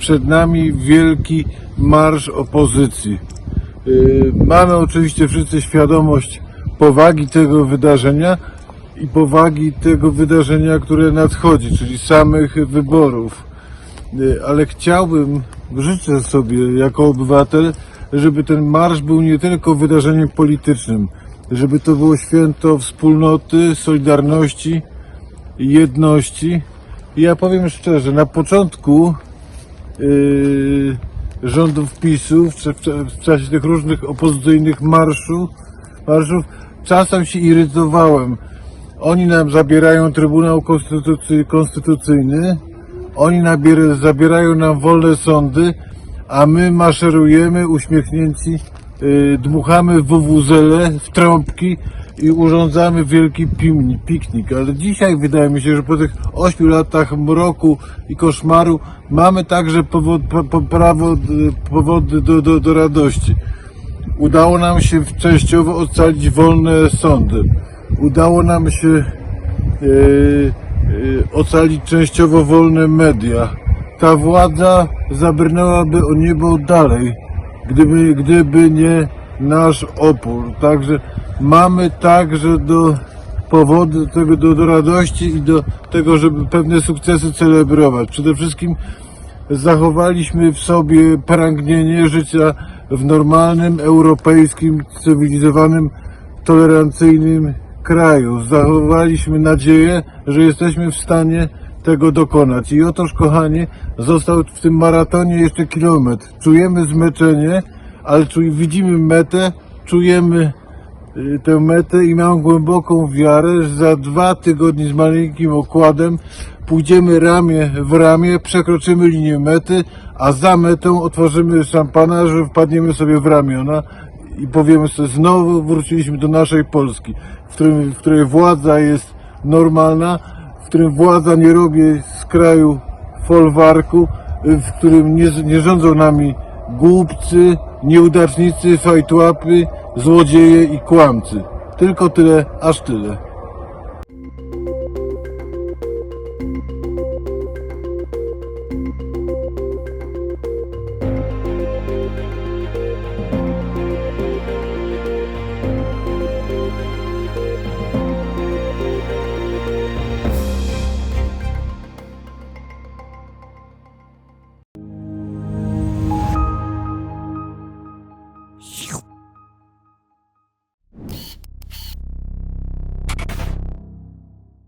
przed nami wielki marsz opozycji. Yy, Mamy oczywiście wszyscy świadomość powagi tego wydarzenia i powagi tego wydarzenia, które nadchodzi, czyli samych wyborów. Yy, Ale chciałbym, życzę sobie jako obywatel, żeby ten marsz był nie tylko wydarzeniem politycznym, żeby to było święto wspólnoty, solidarności, jedności. I ja powiem szczerze, na początku rządów PiSu, w, czasie tych różnych opozycyjnych marszów, marszów, czasem się irytowałem. Oni nam zabierają Trybunał Konstytucy, Konstytucyjny, oni nabier, zabierają nam wolne sądy, a my maszerujemy uśmiechnięci, yy, dmuchamy w wuwuzele, w trąbki i urządzamy wielki piknik. Ale dzisiaj wydaje mi się, że po tych ośmiu latach mroku i koszmaru mamy także powod, po, prawo, powody do, do, do radości. Udało nam się częściowo ocalić wolne sądy. Udało nam się e, e, ocalić częściowo wolne media. Ta władza zabrnęłaby o niebo dalej, gdyby, gdyby nie nasz opór. Także mamy także do powodu tego do, do radości i do tego, żeby pewne sukcesy celebrować. Przede wszystkim zachowaliśmy w sobie pragnienie życia w normalnym, europejskim, cywilizowanym, tolerancyjnym kraju. Zachowaliśmy nadzieję, że jesteśmy w stanie tego dokonać. I otóż, kochani, został w tym maratonie jeszcze kilometr. Czujemy zmęczenie, ale widzimy metę, czujemy y, tę metę i mam głęboką wiarę, że za dwa tygodnie z maleńkim okładem pójdziemy ramię w ramię, przekroczymy linię mety, a za metą otworzymy szampana, że wpadniemy sobie w ramiona i powiemy sobie, znowu wróciliśmy do naszej Polski, w, którym, w której władza jest normalna, w którym władza nie robi z kraju folwarku, y, w którym nie, nie rządzą nami głupcy, nieudacznicy, fajtłapy, złodzieje i kłamcy. Tylko tyle, aż tyle.